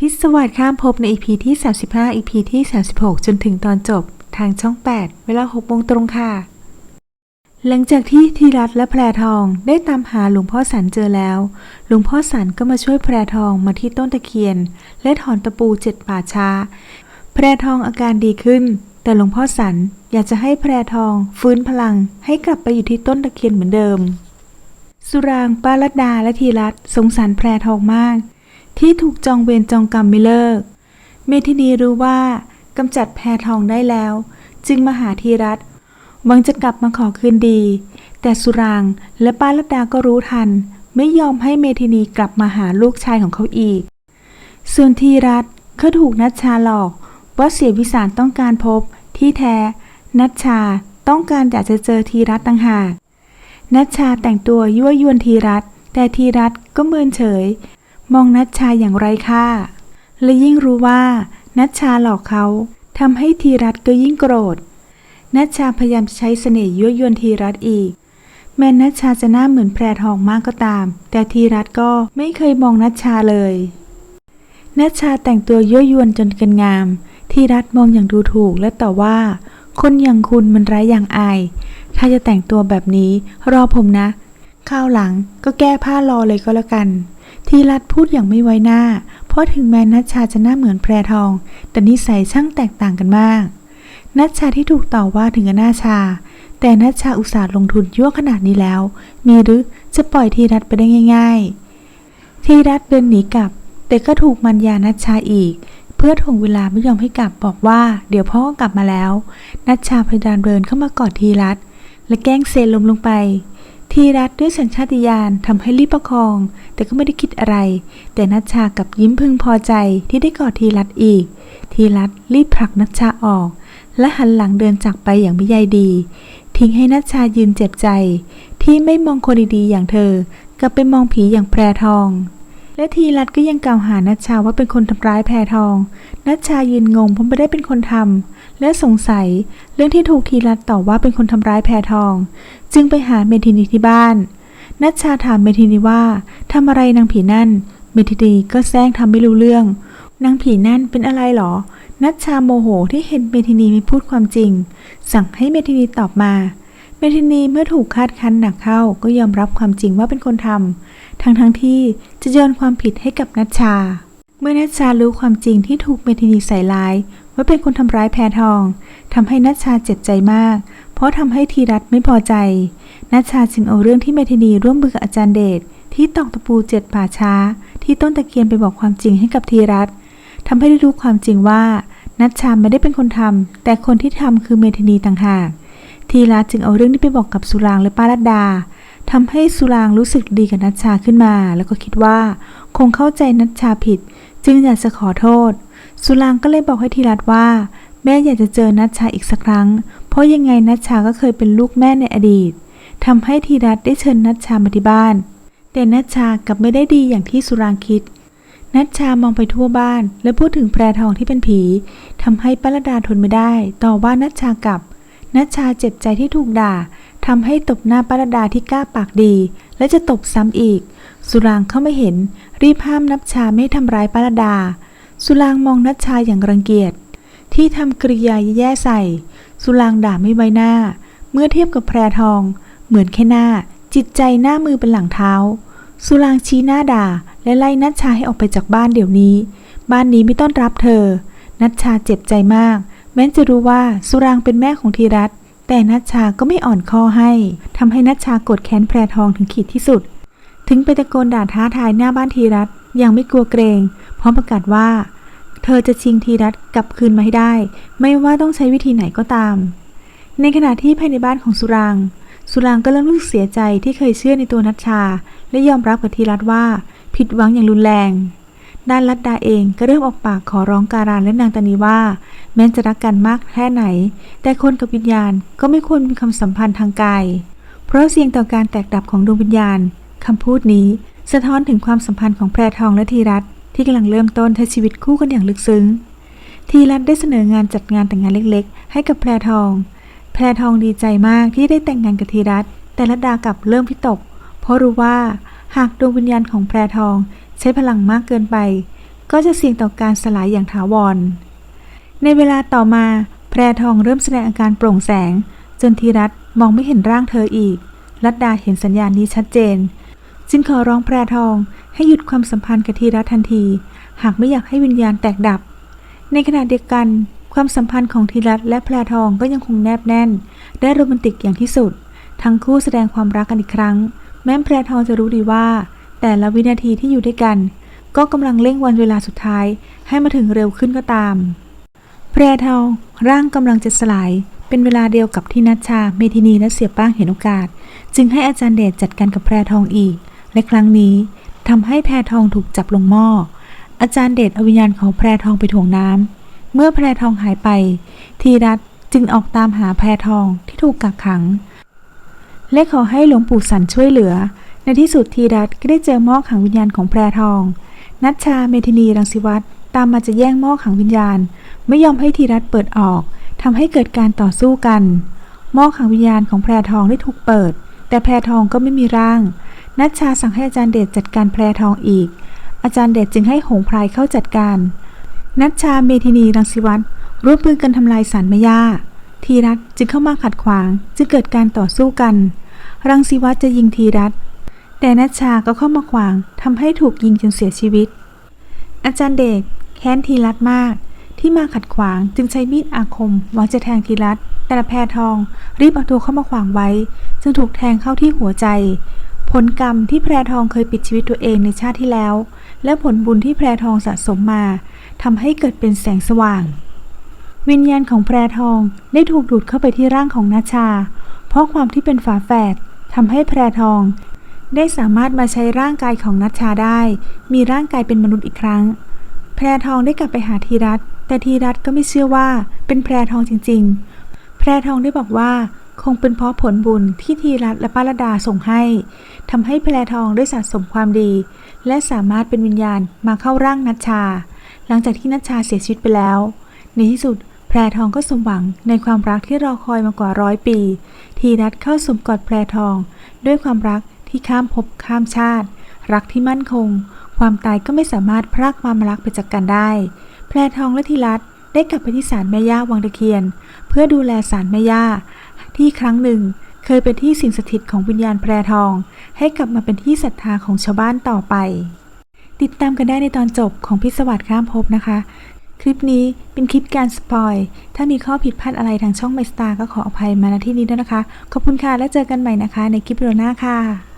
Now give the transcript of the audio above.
พิศวาสข้ามภพใน EP ที่ 35 EP ที่ 36 จนถึงตอนจบ ทางช่อง 8 เวลา6โมงตรงค่ะ หลังจากที่ธีรัตและแพรทองได้ตามหาหลวงพ่อสันเจอแล้ว หลวงพ่อสันก็มาช่วยแพรทองมาที่ต้นตะเคียน และถอนตะปูเจ็ดป่าช้า แพรทองอาการดีขึ้น แต่หลวงพ่อสันอยากจะให้แพรทองฟื้นพลังให้กลับไปอยู่ที่ต้นตะเคียนเหมือนเดิม สุรางป้ารัตดาและธีรัตสงสารแพรทองมาก ที่ถูกจองเวรจองกรรมไม่เลิก เมธินีรู้ว่ากำจัดแพรทองได้แล้ว จึงมาหาธีรัตหวังจะกลับมาขอคืนดี แต่สุรางและป้ารดาก็รู้ทัน ไม่ยอมให้เมธินีกลับมาหาลูกชายของเขาอีก ส่วนธีรัตเขาถูกนัชชาหลอกว่าเสียวิสารต้องการพบที่แท้ นัชชาต้องการอยากจะเจอธีรัตต่างหาก นัชชาแต่งตัวยั่วยวนธีรัตแต่ธีรัตก็เมินเฉย มองนัชชาอย่างไร้ค่า และยิ่งรู้ว่านัชชาหลอกเขาทำให้ธีรัตก็ยิ่งโกรธนัชชาพยายามใช้เสน่ห์ยั่วยวนธีรัตอีก แม้นัชชาจะหน้าเหมือนแพรทองมากก็ตาม แต่ธีรัตก็ไม่เคยมองนัชชาเลยนัชชาแต่งตัวยั่วยวนจนเกินงาม ธีรัตมองอย่างดูถูกและต่อว่า คนอย่างคุณมันไร้อย่างอาย ถ้าจะแต่งตัวแบบนี้รอผมนะข้าวหลังก็แก้ผ้ารอเลยก็แล้วกัน ทีรัตพูดอย่างไม่ไว้หน้า เพราะถึงแม้นัชชาจะหน้าเหมือนแพรทอง แต่นิสัยช่างแตกต่างกันมาก นัชชาที่ถูกต่อว่าถึงกับหน้าชา แต่นัชชาอุตส่าห์ลงทุนยั่วขนาดนี้แล้ว มีหรือจะปล่อยทีรัตไปได้ง่าย ๆ ทีรัตเดินหนีกลับ แต่ก็ถูกมันยานัชชาอีก เพื่อถ่วงเวลาไม่ยอมให้กลับบอกว่า เดี๋ยวพ่อก็กลับมาแล้ว นัชชาพยายามเดินเข้ามากอดทีรัตและแกล้งเซนลมลงไป ทีรัตด้วยสัญชาติญาณทำให้รีบประคอง แต่ก็ไม่ได้คิดอะไร แต่นัชชากับยิ้มพึงพอใจที่ได้กอดทีรัตอีก ทีรัตรีบผลักนัชชาออก และหันหลังเดินจากไปอย่างไม่ใยดี ทิ้งให้นัชชายืนเจ็บใจ ที่ไม่มองคนดีๆอย่างเธอกลับไปมองผีอย่างแพรทอง และทีรัตก็ยังกล่าวหานัชชาว่าเป็นคนทำร้ายแพรทอง นัชชายืนงงเพราะไม่ได้เป็นคนทำและสงสัย เรื่องที่ถูกทีรัตต่อว่าเป็นคนทำร้ายแพรทอง จึงไปหาเมทินีที่บ้าน นัชชาถามเมทินีว่าทำอะไรนางผีนั่น เมทินีก็แซงทำไม่รู้เรื่อง นางผีนั่นเป็นอะไรหรอ นัชชาโมโหที่เห็นเมทินีไม่พูดความจริง สั่งให้เมทินีตอบมา เมทินีเมื่อถูกคาดคั้นหนักเข้าก็ยอมรับความจริงว่าเป็นคนทำ ทั้งทั้งๆที่จะโยนความผิดให้กับนัชชา เมื่อนัชชารู้ความจริงที่ถูกเมทินีใส่ร้าย ว่าเป็นคนทำร้ายแพทองทำให้นัชชาเจ็บใจมาก เพราะทำให้ทีรัตไม่พอใจ นัชชาจึงเอาเรื่องที่เมทินีร่วมมือกับอาจารย์เดชที่ตอกตะปูเจ็ดป่าช้า ที่ต้นตะเคียนไปบอกความจริงให้กับทีรัตทำให้ได้รู้ความจริงว่า นัชชาไม่ได้เป็นคนทำแต่คนที่ทำคือเมทินีต่างหากทีรัตจึงเอาเรื่องนี้ไปบอกกับสุรางค์และป้ารัตดา ทำให้สุรางรู้สึกดีกับนัชชาขึ้นมา แล้วก็คิดว่า คงเข้าใจนัชชาผิด จึงอยากจะขอโทษ สุรางก็เลยบอกให้ทีรัตว่า แม่อยากจะเจอนัชชาอีกสักครั้ง เพราะยังไงนัชชาก็เคยเป็นลูกแม่ในอดีตทำให้ทีรัตได้เชิญนัชชามาที่บ้าน แต่นัชชากลับไม่ได้ดีอย่างที่สุรางคิดนัชชามองไปทั่วบ้าน และพูดถึงแพรทองที่เป็นผีทำให้ป้ารดาทนไม่ได้ ต่อว่านัชชากลับ นัชชาเจ็บใจที่ถูกด่า ทำให้ตบหน้าป้าระดาที่กล้าปากดี และจะตบซ้ำอีก สุรางเข้าไม่เห็น รีบห้ามนัชชาไม่ทำร้ายป้าระดา สุรางมองนัชชาอย่างรังเกียจ ที่ทำกริยาแย่ใส่ สุรางด่าไม่ไว้หน้า เมื่อเทียบกับแพรทอง เหมือนแค่หน้า จิตใจหน้ามือเป็นหลังเท้า สุรางชี้หน้าด่า และไล่นัชชาให้ออกไปจากบ้านเดี๋ยวนี้ บ้านนี้ไม่ต้อนรับเธอ นัชชาเจ็บใจมาก แม้จะรู้ว่าสุรางเป็นแม่ของธีรัตน์ แต่นัชชาก็ไม่อ่อนข้อให้ทำให้นัชชากดแค้นแพรทองถึงขีดที่สุด ถึงไปตะโกนด่าท้าทายหน้าบ้านธีรัตยังไม่กลัวเกรง พร้อมประกาศว่า เธอจะชิงทีรัตกลับคืนมาให้ได้ ไม่ว่าต้องใช้วิธีไหนก็ตาม ในขณะที่ภายในบ้านของสุรางสุรางก็เริ่มรู้สึกเสียใจที่เคยเชื่อในตัวนัชชา และยอมรับกับทีรัตว่า ผิดหวังอย่างรุนแรง ด้านลัดดาเองก็เริ่มออกปากขอร้องการานและนางตานีว่า แม้จะรักกันมากแค่ไหน แต่คนกับวิญญาณก็ไม่ควรมีความสัมพันธ์ทางกาย เพราะเสี่ยงต่อการแตกดับของดวงวิญญาณคำพูดนี้สะท้อนถึงความสัมพันธ์ของแพรทองและทีรัตที่กำลังเริ่มต้นใช้ชีวิตคู่กันอย่างลึกซึ้งทีรัตได้เสนองานจัดงานแต่งงานเล็กๆ ให้กับแพรทอง แพรทองดีใจมากที่ได้แต่งงานกับทีรัตแต่ลัดดากลับเริ่มพิตก เพราะรู้ว่าหากดวงวิญญาณของแพรทอง ใช้พลังมากเกินไป ก็จะเสี่ยงต่อการสลายอย่างถาวร ในเวลาต่อมา แพรทองเริ่มแสดงอาการโปร่งแสง จนธีรัตมองไม่เห็นร่างเธออีก รัตดาเห็นสัญญาณนี้ชัดเจน จึงขอร้องแพรทองให้หยุดความสัมพันธ์กับธีรัตทันที หากไม่อยากให้วิญญาณแตกดับ ในขณะเดียวกันความสัมพันธ์ของธีรัตและแพรทองก็ยังคงแนบแน่น ได้โรแมนติกอย่างที่สุด ทั้งคู่แสดงความรักกันอีกครั้ง แม้แพรทองจะรู้ดีว่า แต่ละวินาทีที่อยู่ด้วยกัน ก็กำลังเร่งวันเวลาสุดท้ายให้มาถึงเร็วขึ้นก็ตาม แพรทองร่างกำลังจะสลาย เป็นเวลาเดียวกับที่นัชชา เมธินีและเสียป้างเห็นโอกาส จึงให้อาจารย์เดชจัดการกับแพรทองอีก และครั้งนี้ทำให้แพรทองถูกจับลงหม้ออาจารย์เดชเอาวิญญาณของแพรทองไปถ่วงน้ำเมื่อแพรทองหายไป ทีรัตจึงออกตามหาแพรทองที่ถูกกักขัง และขอให้หลวงปู่สันช่วยเหลือ ในที่สุดทีรัตก็ได้เจอหม้อขังวิญญาณของแพรทอง นัชชาเมธินีรังสิวัตรตามมาจะแย่งหม้อขังวิญญาณ ไม่ยอมให้ทีรัตเปิดออกทำให้เกิดการต่อสู้กัน หม้อขังวิญญาณของแพรทองได้ถูกเปิด แต่แพรทองก็ไม่มีร่าง นัชชาสั่งให้อาจารย์เดชจัดการแพรทองอีก อาจารย์เดชจึงให้หงพรายเข้าจัดการ นัชชาเมธินีรังสิวัตรร่วมมือกันทำลายสารแม่ย่าทีรัตจึงเข้ามาขัดขวาง จึงเกิดการต่อสู้กัน รังสิวัตรจะยิงทีรัต แต่นัชชาก็เข้ามาขวางทำให้ถูกยิงจนเสียชีวิต อาจารย์เดชแค้นทีรัตมาก ที่มาขัดขวางจึงใช้มีดอาคมหวังจะแทงทีรัตแต่แพรทองรีบเอาตัวเข้ามาขวางไว้ จึงถูกแทงเข้าที่หัวใจ ผลกรรมที่แพรทองเคยปิดชีวิตตัวเองในชาติที่แล้ว และผลบุญที่แพรทองสะสมมาทำให้เกิดเป็นแสงสว่าง วิญญาณของแพรทองได้ถูกดูดเข้าไปที่ร่างของนาชา เพราะความที่เป็นฝาแฝดทำให้แพรทอง ได้สามารถมาใช้ร่างกายของนัชชาได้ มีร่างกายเป็นมนุษย์อีกครั้ง แพรทองได้กลับไปหาทีรัตแต่ทีรัตก็ไม่เชื่อว่าเป็นแพรทองจริง ๆ แพรทองได้บอกว่าคงเป็นเพราะผลบุญที่ทีรัตและป้าระดาส่งให้ทำให้แพรทองได้สะสมความดี และสามารถเป็นวิญญาณมาเข้าร่างนัชชา หลังจากที่นัชชาเสียชีวิตไปแล้ว ในที่สุดแพรทองก็สมหวังในความรักที่รอคอยมากว่าร้อยปีทีรัตเข้าสมกอดแพรทอง ด้วยความรัก ที่ข้ามภพข้ามชาติ รักที่มั่นคง ความตายก็ไม่สามารถพรากความรักไปจากกันได้ แพรทองและทีรัตได้กลับไปที่ศาลแม่ย่าวังตะเคียน เพื่อดูแลศาลแม่ย่า ที่ครั้งหนึ่งเคยเป็นที่สิงสถิตของวิญญาณแพรทอง ให้กลับมาเป็นที่ศรัทธาของชาวบ้านต่อไป ติดตามกันได้ในตอนจบของพิศวัตข้ามภพนะคะ คลิปนี้เป็นคลิปการสปอย ถ้ามีข้อผิดพลาดอะไรทางช่องไมสตาร์ก็ขออภัยมาณที่นี้ด้วยนะคะ ขอบคุณค่ะและเจอกันใหม่นะคะ ในคลิปวิดีโอหน้าค่ะ